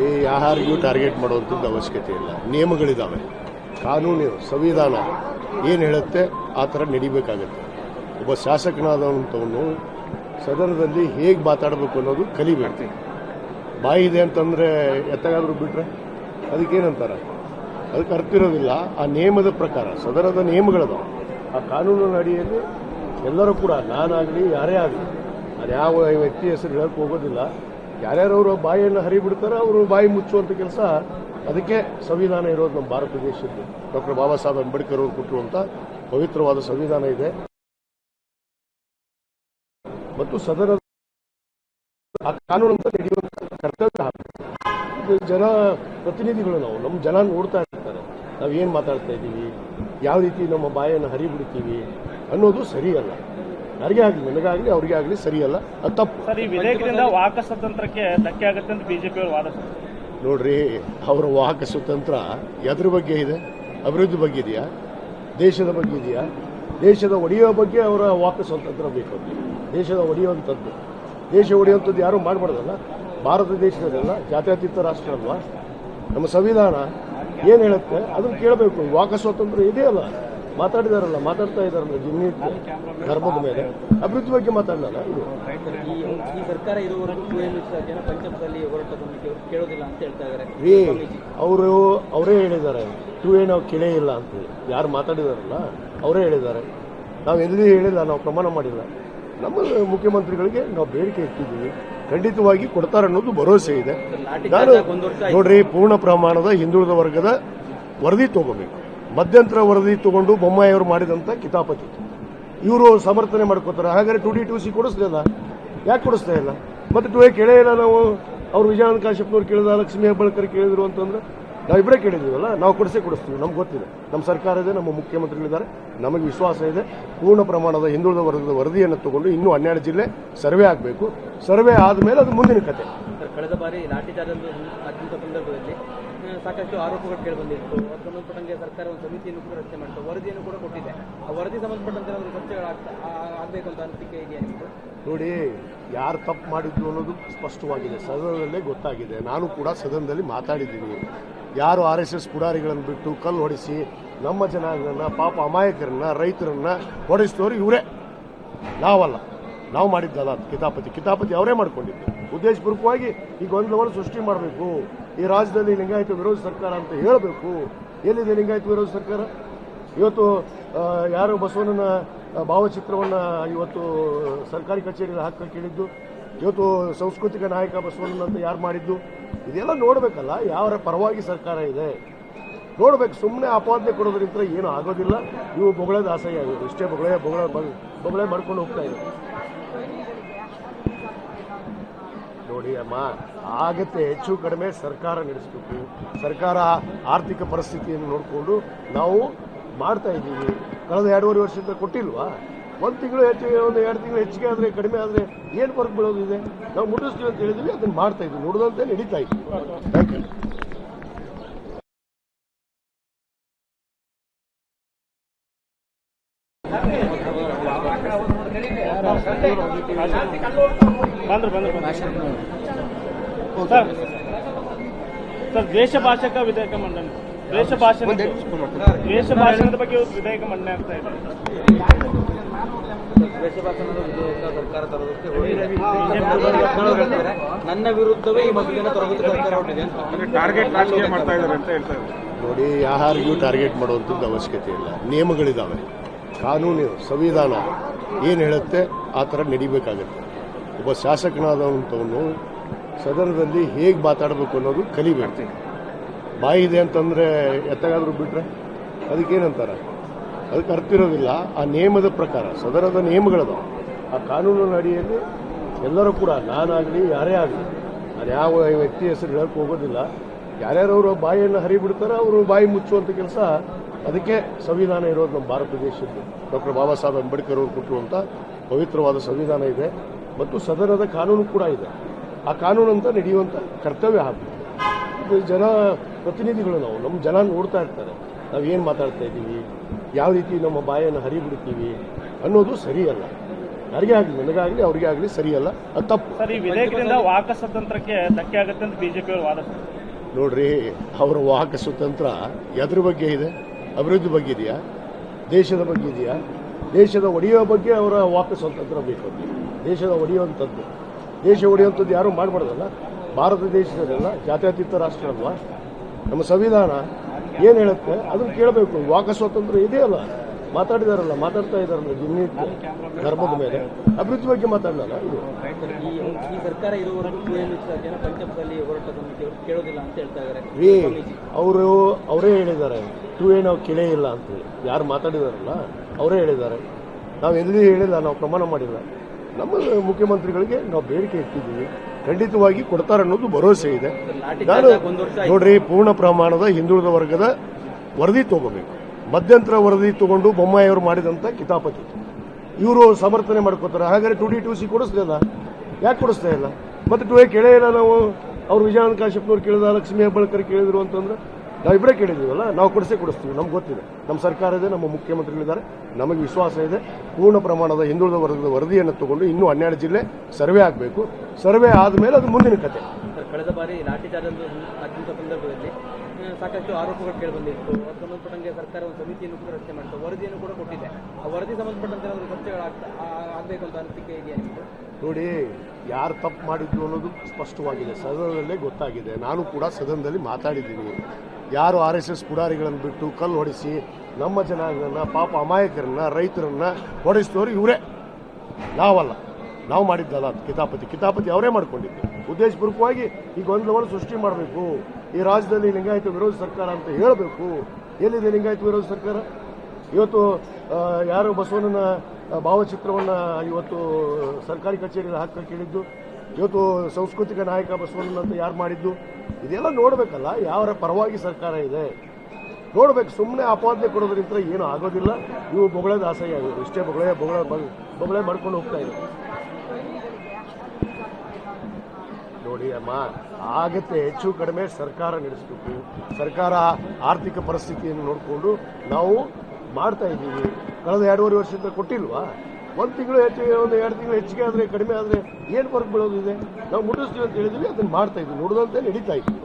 ನೋಡಿ ಯಾರಿಗೂ ಟಾರ್ಗೆಟ್ ಮಾಡುವಂಥದ್ದು ಅವಶ್ಯಕತೆ ಇಲ್ಲ. ನಿಯಮಗಳಿದ್ದಾವೆ ಕಾನೂನು, ಸಂವಿಧಾನ ಏನು ಹೇಳುತ್ತೆ ಆ ಥರ ನಡಿಬೇಕಾಗತ್ತೆ. ಒಬ್ಬ ಶಾಸಕನಾದಂಥವನು ಸದನದಲ್ಲಿ ಹೇಗೆ ಮಾತಾಡಬೇಕು ಅನ್ನೋದು ಕಲಿಬೇಕು. ಬಾಯಿ ಇದೆ ಅಂತಂದರೆ ಎತ್ತಗಾದರೂ ಬಿಟ್ರೆ ಅದಕ್ಕೇನಂತಾರೆ? ಅದಕ್ಕೆ ಅರ್ಥ ಇರೋದಿಲ್ಲ. ಆ ನಿಯಮದ ಪ್ರಕಾರ, ಸದನದ ನಿಯಮಗಳದಾವೆ. ಆ ಕಾನೂನಿನ ಅಡಿಯಲ್ಲಿ ಎಲ್ಲರೂ ಕೂಡ ನಾನಾಗಲಿ, ಯಾರೇ ಆಗಲಿ ಅದು ಯಾವ ವ್ಯಕ್ತಿ ಹೆಸರು ಹೇಳಕ್ಕೆ ಹೋಗೋದಿಲ್ಲ. ಯಾರ್ಯಾರು ಅವರು ಬಾಯಿಯನ್ನು ಹರಿಬಿಡ್ತಾರೆ ಅವರು ಬಾಯಿ ಮುಚ್ಚುವಂಥ ಕೆಲಸ ಅದಕ್ಕೆ ಸಂವಿಧಾನ ಇರೋದು ನಮ್ಮ ಭಾರತ ದೇಶದ್ದು. ಡಾಕ್ಟರ್ ಬಾಬಾ ಸಾಹೇಬ್ ಅಂಬೇಡ್ಕರ್ ಅವರು ಕೊಟ್ಟಿರುವಂಥ ಪವಿತ್ರವಾದ ಸಂವಿಧಾನ ಇದೆ. ಮತ್ತು ಸದನ ಆ ಕಾನೂನು ನಡೆಯುವಂಥ ಕರ್ತವ್ಯ. ಜನ ಪ್ರತಿನಿಧಿಗಳು ನಾವು ನಮ್ಮ ಜನ ನೋಡ್ತಾ ಇರ್ತಾರೆ. ನಾವು ಏನು ಮಾತಾಡ್ತಾ ಇದ್ದೀವಿ ಯಾವ ರೀತಿ ನಮ್ಮ ಬಾಯನ್ನು ಹರಿಬಿಡ್ತೀವಿ ಅನ್ನೋದು ಸರಿಯಲ್ಲ. ಯಾರಿಗೇ ಆಗಲಿ ನನಗಾಗಲಿ ಅವ್ರಿಗೆ ಆಗಲಿ ಸರಿಯಲ್ಲ. ಅದು ತಪ್ಪು. ಸರ್ ಈ ವಿಧೇಯಕದಿಂದ ವಾಕ ಸ್ವತಂತ್ರಕ್ಕೆ ಧಕ್ಕೆ ಆಗುತ್ತೆ ಅಂತ ಬಿಜೆಪಿ ಅವರು ವಾದ ನೋಡ್ರಿ ಅವರ ವಾಹಕ ಸ್ವತಂತ್ರ ಎದ್ರ ಬಗ್ಗೆ ಇದೆ? ಅಭಿವೃದ್ಧಿ ಬಗ್ಗೆ ಇದೆಯಾ? ದೇಶದ ಬಗ್ಗೆ ಇದೆಯಾ? ದೇಶದ ಒಡೆಯೋ ಬಗ್ಗೆ ಅವರ ವಾಕ್ ಸ್ವಾತಂತ್ರ್ಯ ಬೇಕು ದೇಶದ ಒಡೆಯುವಂಥದ್ದು. ದೇಶ ಒಡೆಯುವಂಥದ್ದು ಯಾರೂ ಮಾಡಬಾರ್ದಲ್ಲ. ಭಾರತ ದೇಶದಲ್ಲ ಜಾತ್ಯತೀತ ರಾಷ್ಟ್ರ ಅಲ್ವಾ? ನಮ್ಮ ಸಂವಿಧಾನ ಏನು ಹೇಳುತ್ತೆ? ಅದನ್ನು ಕೇಳಬೇಕು. ವಾಕ ಸ್ವಾತಂತ್ರ್ಯ ಇದೆಯಲ್ಲ. ಮಾತಾಡಿದಾರಲ್ಲ ಮಾತಾಡ್ತಾ ಇದಾರಲ್ಲ ಜಿಮ್ಮಿ ಧರ್ಮದ ಮೇಲೆ. ಅಭಿವೃದ್ಧಿ ಬಗ್ಗೆ ಮಾತಾಡಲ್ಲ ಇದು? ಈ ಸರ್ಕಾರ ಕೇಳೋದಿಲ್ಲ ಅಂತ ಹೇಳ್ತಾ ಇದ್ದಾರೆ ಅವರು ಅವರೇ ಹೇಳಿದ್ದಾರೆ. ಟೂ ಎ ನಾವು ಕೇಳೇ ಇಲ್ಲ ಅಂತೇಳಿ ಯಾರು ಮಾತಾಡಿದಾರಲ್ಲ ಅವರೇ ಹೇಳಿದ್ದಾರೆ. ನಾವು ಎಲ್ಲಿ ಹೇಳಿಲ್ಲ ನಾವು ಪ್ರಮಾಣ ಮಾಡಿಲ್ಲ. ನಮ್ಮ ಮುಖ್ಯಮಂತ್ರಿಗಳಿಗೆ ನಾವು ಬೇಡಿಕೆ ಇಟ್ಟಿದ್ದೀವಿ. ಖಂಡಿತವಾಗಿ ಕೊಡ್ತಾರೆ ಅನ್ನೋದು ಭರವಸೆ ಇದೆ. ನಾನು ನೋಡ್ರಿ ಪೂರ್ಣ ಪ್ರಮಾಣದ ಹಿಂದುಳಿದ ವರ್ಗದ ವರದಿ ತಗೋಬೇಕು. ಮಧ್ಯಂತರ ವರದಿ ತಗೊಂಡು ಬೊಮ್ಮಾಯಿಯವರು ಮಾಡಿದಂಥ ಕಿತಾಪತಿ ಇವರು ಸಮರ್ಥನೆ ಮಾಡ್ಕೋತಾರೆ. ಹಾಗಾದ್ರೆ ಟು ಡಿ ಟು ಸಿ ಕೊಡಿಸ್ಲಿಲ್ಲ ಯಾಕೆ ಕೊಡಿಸ್ತಾ ಇಲ್ಲ? ಮತ್ತು ಟು ಎ ಕೇಳೇ ಇಲ್ಲ ನಾವು. ಅವ್ರು ವಿಜಯಾನಂದ ಕಾಶ್ಯಪ್ನವ್ರು ಕೇಳಿದ ಲಕ್ಷ್ಮೀ ಹೆಬ್ಬಾಳ್ಕರ್ ಕೇಳಿದ್ರು ಅಂತಂದ್ರೆ ನಾವಿಬ್ಬರೇ ಕೇಳಿದ್ದೀವಲ್ಲ ನಾವು ಕೊಡಿಸೇ ಕೊಡಿಸ್ತೀವಿ. ನಮ್ಗೆ ಗೊತ್ತಿದೆ. ನಮ್ಮ ಸರ್ಕಾರ ಇದೆ, ನಮ್ಮ ಮುಖ್ಯಮಂತ್ರಿಗಳಿದ್ದಾರೆ. ನಮಗೆ ವಿಶ್ವಾಸ ಇದೆ. ಪೂರ್ಣ ಪ್ರಮಾಣದ ಹಿಂದುಳಿದ ವರ್ಗದ ವರದಿಯನ್ನು ತಗೊಂಡು ಇನ್ನೂ ಹನ್ನೆರಡು ಜಿಲ್ಲೆ ಸರ್ವೆ ಆಗಬೇಕು. ಸರ್ವೆ ಆದಮೇಲೆ ಅದು ಮುಂದಿನ ಕತೆ. ಕಳೆದ ಬಾರಿ ಸಾಕಷ್ಟು ಆರೋಪಗಳು ಕೇಳಿಬಂದಿತ್ತು. ಅದಕ್ಕೆ ಸಂಬಂಧಪಟ್ಟಂಗೆ ಸರ್ಕಾರ ಒಂದು ಸಮಿತಿಯನ್ನು ಕೂಡ ರಚನೆ ಮಾಡಿತ್ತು. ವರದಿಯನ್ನು ಕೂಡ ಕೊಟ್ಟಿದೆ. ಆ ವರದಿ ಸಂಬಂಧಪಟ್ಟಂತೆ ಒಂದು ಚರ್ಚೆಗಳಾಗ್ತಾ ಆ- ಆಗ್ಬೇಕು ಅನಿಸಿಕೆ ಇದೆಯಾ ನೋಡಿ, ಯಾರು ತಪ್ಪು ಮಾಡಿದ್ರು ಅನ್ನೋದು ಸ್ಪಷ್ಟವಾಗಿದೆ. ಸದನದಲ್ಲೇ ಗೊತ್ತಾಗಿದೆ. ನಾನು ಕೂಡ ಸದನದಲ್ಲಿ ಮಾತಾಡಿದ್ದೀನಿ. ಯಾರು ಆರ್ ಎಸ್ ಎಸ್ ಪುಡಾರಿಗಳನ್ನು ಬಿಟ್ಟು ಕಲ್ಲು ಹೊಡೆಸಿ ನಮ್ಮ ಜನಾಂಗನ, ಪಾಪ ಅಮಾಯಕರನ್ನ, ರೈತರನ್ನ ಹೊಡೆಸಿದವರು ಇವರೇ. ನಾವಲ್ಲ. ನಾವು ಮಾಡಿದ್ದಲ್ಲ ಕಿತಾಪತಿ. ಕಿತಾಪತಿ ಅವರೇ ಮಾಡ್ಕೊಂಡಿದ್ದು. ಉದ್ದೇಶಪೂರ್ವಕವಾಗಿ ಈ ಗೊಂದಲವನ್ನು ಸೃಷ್ಟಿ ಮಾಡಬೇಕು. ಈ ರಾಜ್ಯದಲ್ಲಿ ಲಿಂಗಾಯತ ವಿರೋಧ ಸರ್ಕಾರ ಅಂತ ಹೇಳಬೇಕು. ಎಲ್ಲಿದೆ ಲಿಂಗಾಯತ ವಿರೋಧ ಸರ್ಕಾರ? ಇವತ್ತು ಯಾರು ಬಸವಣ್ಣನ ಭಾವಚಿತ್ರವನ್ನು ಇವತ್ತು ಸರ್ಕಾರಿ ಕಚೇರಿಯಲ್ಲಿ ಹಾಕಕ್ಕೆ ಕೇಳಿದ್ದು ಇವತ್ತು ಸಾಂಸ್ಕೃತಿಕ ನಾಯಕ ಬಸವಣ್ಣನ ಅಂತ ಯಾರು ಮಾಡಿದ್ದು? ಇದೆಲ್ಲ ನೋಡಬೇಕಲ್ಲ, ಯಾರ ಪರವಾಗಿ ಸರ್ಕಾರ ಇದೆ. ನೋಡ್ಬೇಕು ಸುಮ್ಮನೆ ಆಪಾದನೆ ಕೊಡೋದ್ರಿಂದ ಏನು ಆಗೋದಿಲ್ಲ. ಇವು ಬೊಗಳೆ ದಾಸಯ್ಯ ಇಷ್ಟೇ ಬೊಗಳೆ ಬೊಗಳೆ ಬೊಗಳೆ ಮಾಡ್ಕೊಂಡು ಹೋಗ್ತಾ ಇದ್ದಾರೆ. ನೋಡಿ ಅಮ್ಮ, ಆಗತ್ತೆ ಹೆಚ್ಚು ಕಡಿಮೆ ಸರ್ಕಾರ ನಡೆಸಬೇಕು. ಸರ್ಕಾರ ಆರ್ಥಿಕ ಪರಿಸ್ಥಿತಿಯನ್ನು ನೋಡಿಕೊಂಡು ನಾವು ಮಾಡ್ತಾ ಇದ್ದೀವಿ. ಕಳೆದ ಎರಡೂವರೆ ವರ್ಷದಿಂದ ಕೊಟ್ಟಿಲ್ವಾ? ಒಂದು ತಿಂಗಳು ಹೆಚ್ಚು, ಒಂದು ಎರಡು ತಿಂಗಳು ಹೆಚ್ಚಿಗೆ ಆದರೆ, ಕಡಿಮೆ ಆದರೆ ಏನು ಫರ್ಕ್ ಬೀಳೋದಿದೆ ನಾವು ಮುಟ್ಟಿಸ್ತೀವಿ ಅಂತ ಹೇಳಿದ್ವಿ, ಅದನ್ನು ಮಾಡ್ತಾ ಇದ್ವಿ. ನೋಡೋದಂತೆ ನಡೀತಾ ಇದ್ವಿ ಥ್ಯಾಂಕ್ ಯು ಬಂದ್ರು ಬಂದ್ರು ಬಂದ್ರು. ಸರ್ ಸರ್ ದ್ವೇಷ ಭಾಷಕ ವಿಧೇಯಕ ಮಂಡನೆ. ದ್ವೇಷ ಭಾಷಣ ದ್ವೇಷ ಭಾಷಣದ ಬಗ್ಗೆ ವಿಧೇಯಕ ಮಂಡನೆ ಆಗ್ತಾ ಇದೆ. ದ್ವೇಷ ಭಾಷಣದ ವಿಧೇಯಕ ಸರ್ಕಾರ ತರೋದಕ್ಕೆ ಹೇಳ್ತಾರೆ, ನನ್ನ ವಿರುದ್ಧವೇ ಈ ತರಬೇಕು ಸರ್ಕಾರ ಹೊರಟಿದೆ ಟಾರ್ಗೆಟ್ ರಾಜಕೀಯ ಮಾಡ್ತಾ ಇದ್ದಾರೆ ಅಂತ ನೋಡಿ ಯಾರಿಗೂ ಟಾರ್ಗೆಟ್ ಮಾಡುವಂತದ್ದು ಅವಶ್ಯಕತೆ ಇಲ್ಲ. ನಿಯಮಗಳಿದ್ದಾವೆ ಕಾನೂನು ಸಂವಿಧಾನ ಏನು ಹೇಳುತ್ತೆ, ಆ ಥರ ನಡಿಬೇಕಾಗುತ್ತೆ. ಒಬ್ಬ ಶಾಸಕನಾದಂಥವನು ಸದನದಲ್ಲಿ ಹೇಗೆ ಮಾತಾಡಬೇಕು ಅನ್ನೋದು ಕಲಿಬೇಕು. ಬಾಯಿ ಇದೆ ಅಂತಂದರೆ ಎತ್ತಗಾದರೂ ಬಿಟ್ರೆ ಅದಕ್ಕೇನಂತಾರೆ? ಅದಕ್ಕೆ ಅರ್ಥ ಇರೋದಿಲ್ಲ. ಆ ನಿಯಮದ ಪ್ರಕಾರ, ಸದನದ ನಿಯಮಗಳದ. ಆ ಕಾನೂನಿನ ಅಡಿಯಲ್ಲಿ ಎಲ್ಲರೂ ಕೂಡ, ನಾನಾಗಲಿ, ಯಾರೇ ಆಗಲಿ ನಾನು ಯಾವ ವ್ಯಕ್ತಿ ಹೆಸರು ಹೇಳಕ್ಕೆ ಹೋಗೋದಿಲ್ಲ. ಯಾರ್ಯಾರು ಅವರು ಬಾಯಿಯನ್ನು ಹರಿಬಿಡ್ತಾರೆ, ಅವರು ಬಾಯಿ ಮುಚ್ಚುವಂಥ ಕೆಲಸ ಅದಕ್ಕೆ ಸಂವಿಧಾನ ಇರೋದು ನಮ್ಮ ಭಾರತ ದೇಶದ್ದು. ಡಾಕ್ಟರ್ ಬಾಬಾ ಸಾಹೇಬ್ ಅಂಬೇಡ್ಕರ್ ಅವರು ಕೊಟ್ಟಿರುವಂಥ ಪವಿತ್ರವಾದ ಸಂವಿಧಾನ ಇದೆ. ಮತ್ತು ಸದನದ ಕಾನೂನು ಕೂಡ ಇದೆ. ಆ ಕಾನೂನು ಅಂತ ನಡೆಯುವಂಥ ಕರ್ತವ್ಯ ಹಾಕಬೇಕು ಜನ ಪ್ರತಿನಿಧಿಗಳು ನಾವು. ನಮ್ಮ ಜನ ನೋಡ್ತಾ ಇರ್ತಾರೆ. ನಾವು ಏನು ಮಾತಾಡ್ತಾ ಇದ್ದೀವಿ? ಯಾವ ರೀತಿ ನಮ್ಮ ಬಾಯನ್ನು ಹರಿಬಿಡ್ತೀವಿ ಅನ್ನೋದು ಸರಿಯಲ್ಲ. ಯಾರಿಗೇ ಆಗಲಿ ನನಗಾಗಲಿ ಅವ್ರಿಗೆ ಆಗಲಿ ಸರಿಯಲ್ಲ. ಅದು ತಪ್ಪು. ಸರಿ ಈ ವಿಧೇಯಕದಿಂದ ವಾಕ ಸ್ವಾತಂತ್ರ್ಯಕ್ಕೆ ಧಕ್ಕೆ ಆಗುತ್ತೆ ಅಂತ ನೋಡ್ರಿ ಅವರ ವಾಹಕ ಸ್ವತಂತ್ರ ಎದ್ರ ಬಗ್ಗೆ ಇದೆ? ಅಭಿವೃದ್ಧಿ ಬಗ್ಗೆ ಇದೆಯಾ? ದೇಶದ ಬಗ್ಗೆ ಇದೆಯಾ? ದೇಶದ ಒಡೆಯೋ ಬಗ್ಗೆ ಅವರ ವಾಕ್ ಸ್ವತಂತ್ರ ಬೇಕು ದೇಶದ ಒಡೆಯುವಂಥದ್ದು. ದೇಶ ಒಡೆಯುವಂಥದ್ದು ಯಾರೂ ಮಾಡಬಾರ್ದಲ್ಲ. ಭಾರತ ದೇಶದಲ್ಲ ಜಾತ್ಯತೀತ ರಾಷ್ಟ್ರ ಅಲ್ವಾ? ನಮ್ಮ ಸಂವಿಧಾನ ಏನು ಹೇಳುತ್ತೆ? ಅದನ್ನು ಕೇಳಬೇಕು. ವಾಕ ಸ್ವಾತಂತ್ರ್ಯ ಇದೆಯಲ್ಲ. ಮಾತಾಡಿದಾರಲ್ಲ ಮಾತಾಡ್ತಾ ಇದಾರಲ್ಲ ದಿನನಿತ್ಯ ಧರ್ಮದ ಮೇಲೆ. ಅಭಿವೃದ್ಧಿ ಬಗ್ಗೆ ಮಾತಾಡಲ್ಲ ಇದು? ಈ ಸರ್ಕಾರ ಪಂಚಾಯತ್ನಲ್ಲಿ ಕೇಳೋದಿಲ್ಲ ಅಂತ ಹೇಳ್ತಾ ಇದ್ದಾರೆ ಅವರು ಅವರೇ ಹೇಳಿದ್ದಾರೆ. ಟೂ ಎ ನಾವು ಕೇಳೇ ಇಲ್ಲ ಅಂತೇಳಿ ಯಾರು ಮಾತಾಡಿದಾರಲ್ಲ ಅವರೇ ಹೇಳಿದ್ದಾರೆ. ನಾವು ಎಲ್ಲಿ ಹೇಳಿಲ್ಲ ನಾವು ಪ್ರಮಾಣ ಮಾಡಿಲ್ಲ. ನಮ್ಮ ಮುಖ್ಯಮಂತ್ರಿಗಳಿಗೆ ನಾವು ಬೇಡಿಕೆ ಇಟ್ಟಿದ್ದೀವಿ. ಖಂಡಿತವಾಗಿ ಕೊಡ್ತಾರೆ ಅನ್ನೋದು ಭರವಸೆ ಇದೆ. ನಾನು. ನೋಡ್ರಿ ಪೂರ್ಣ ಪ್ರಮಾಣದ ಹಿಂದುಳಿದ ವರ್ಗದ ವರದಿ ತಗೋಬೇಕು. ಮಧ್ಯಂತರ ವರದಿ ತಗೊಂಡು ಬೊಮ್ಮಾಯಿಯವರು ಮಾಡಿದಂಥ ಕಿತಾಪತಿ. ಇವರು ಸಮರ್ಥನೆ ಮಾಡ್ಕೋತಾರೆ. ಹಾಗಾದ್ರೆ ಟು ಡಿ ಟು ಸಿ ಕೊಡಿಸ್ಲಿಲ್ಲ ಯಾಕೆ ಕೊಡಿಸ್ತಾ ಇಲ್ಲ? ಮತ್ತು ಟು ಎ ಕೇಳೇ ಇಲ್ಲ ನಾವು. ಅವ್ರು ವಿಜಯಾನಂದ ಕಾಶ್ಯಪ್ನವ್ರು ಕೇಳಿದ, ಲಕ್ಷ್ಮೀ ಹೆಬ್ಬಾಳ್ಕರ್ ಕೇಳಿದ್ರು ಅಂತಂದ್ರೆ ನಾವು ಇಬ್ಬರೇ ಕೇಳಿದ್ದೀವಲ್ಲ, ನಾವು ಕೊಡಿಸೇ ಕೊಡಿಸ್ತೀವಿ. ನಮ್ಗೆ ಗೊತ್ತಿದೆ. ನಮ್ಮ ಸರ್ಕಾರ ಇದೆ, ನಮ್ಮ ಮುಖ್ಯಮಂತ್ರಿಗಳಿದ್ದಾರೆ. ನಮಗೆ ವಿಶ್ವಾಸ ಇದೆ. ಪೂರ್ಣ ಪ್ರಮಾಣದ ಹಿಂದುಳಿದ ವರ್ಗದ ವರದಿಯನ್ನು ತಗೊಂಡು ಇನ್ನೂ ಹನ್ನೆರಡು ಜಿಲ್ಲೆ ಸರ್ವೆ ಆಗಬೇಕು. ಸರ್ವೆ ಆದಮೇಲೆ ಅದು ಮುಂದಿನ ಕತೆ. ಕಳೆದ ಬಾರಿ ಸಾಕಷ್ಟು ಆರೋಪಗಳು ಕೇಳಿಬಂದಿತ್ತು ಅದಕ್ಕೆ ಸಂಬಂಧಪಟ್ಟಂಗೆ ಸರ್ಕಾರ ಒಂದು ಸಮಿತಿಯನ್ನು ಕೂಡ ರಚನೆ ಮಾಡಿತ್ತು. ವರದಿಯನ್ನು ಕೂಡ ಕೊಟ್ಟಿದೆ. ಆ ವರದಿ ಸಂಬಂಧಪಟ್ಟಂತೆ ಏನಾದರೂ ಚರ್ಚೆಗಳು ಆಗ್ಬೇಕು ಅಂತ ಅನಿಸಿಕೆ ಇದೆಯಾ ನಿಮಗೆ ನೋಡಿ, ಯಾರು ತಪ್ಪು ಮಾಡಿದ್ರು ಅನ್ನೋದು ಸ್ಪಷ್ಟವಾಗಿದೆ. ಸದನದಲ್ಲೇ ಗೊತ್ತಾಗಿದೆ. ನಾನು ಕೂಡ ಸದನದಲ್ಲಿ ಮಾತಾಡಿದ್ದೀನಿ. ಯಾರು ಆರ್ ಎಸ್ ಎಸ್ ಪುಡಾರಿಗಳನ್ನು ಬಿಟ್ಟು ಕಲ್ಲು ಹೊಡಿಸಿ ನಮ್ಮ ಜನಾಂಗನ, ಪಾಪ ಅಮಾಯಕರನ್ನ, ರೈತರನ್ನ ಹೊಡೆಸಿದವರು ಇವರೇ. ನಾವಲ್ಲ. ನಾವು ಮಾಡಿದ್ದಲ್ಲ ಕಿತಾಪತಿ. ಕಿತಾಪತಿ ಅವರೇ ಮಾಡ್ಕೊಂಡಿದ್ದು. ಉದ್ದೇಶಪೂರ್ವಕವಾಗಿ ಈ ಗೊಂದಲವನ್ನು ಸೃಷ್ಟಿ ಮಾಡಬೇಕು. ಈ ರಾಜ್ಯದಲ್ಲಿ ಲಿಂಗಾಯತ ವಿರೋಧಿ ಸರ್ಕಾರ ಅಂತ ಹೇಳಬೇಕು. ಎಲ್ಲಿದೆ ಲಿಂಗಾಯತ ವಿರೋಧಿ ಸರ್ಕಾರ? ಇವತ್ತು ಯಾರು ಬಸವಣ್ಣನ ಭಾವಚಿತ್ರವನ್ನು ಇವತ್ತು ಸರ್ಕಾರಿ ಕಚೇರಿಯಲ್ಲಿ ಹಾಕ ಕೇಳಿದ್ದು. ಇವತ್ತು ಸಾಂಸ್ಕೃತಿಕ ನಾಯಕ ಬಸವಣ್ಣನ ಅಂತ ಯಾರು ಮಾಡಿದ್ದು? ಇದೆಲ್ಲ ನೋಡಬೇಕಲ್ಲ ಯಾರ ಪರವಾಗಿ ಸರ್ಕಾರ ಇದೆ. ನೋಡ್ಬೇಕು ಸುಮ್ಮನೆ ಆಪಾದನೆ ಕೊಡೋದ್ರಿಂದ ಏನು ಆಗೋದಿಲ್ಲ. ಇವು ಬೊಗಳೆ ದಾಸಯ್ಯ ಇಷ್ಟೇ ಬೊಗಳೆ ಬೊಗಳೆ ಬೊಗಳೆ ಮಾಡ್ಕೊಂಡು ಹೋಗ್ತಾ ಇದೆ. ನೋಡಿ ಅಮ್ಮ, ಆಗತ್ತೆ ಹೆಚ್ಚು ಕಡಿಮೆ ಸರ್ಕಾರ ನಡೆಸಬೇಕು. ಸರ್ಕಾರ ಆರ್ಥಿಕ ಪರಿಸ್ಥಿತಿಯನ್ನು ನೋಡಿಕೊಂಡು ನಾವು ಮಾಡ್ತಾ ಇದ್ದೀವಿ. ಕಳೆದ ಎರಡೂವರೆ ವರ್ಷದಿಂದ ಕೊಟ್ಟಿಲ್ವಾ? ಒಂದು ತಿಂಗಳು ಹೆಚ್ಚಿಗೆ ಒಂದು ಎರಡು ತಿಂಗಳು ಹೆಚ್ಚಿಗೆ ಆದರೆ, ಕಡಿಮೆ ಆದರೆ ಏನು ವರ್ಕ್ ಬೀಳೋದಿದೆ ನಾವು ಮುಟ್ಟಿಸ್ತೀವಿ ಅಂತ ಹೇಳಿದ್ವಿ, ಅದನ್ನು ಮಾಡ್ತಾ ಇದ್ವಿ. ನೋಡಿದಂತೆ ನಡೀತಾ ಇದ್ದೀವಿ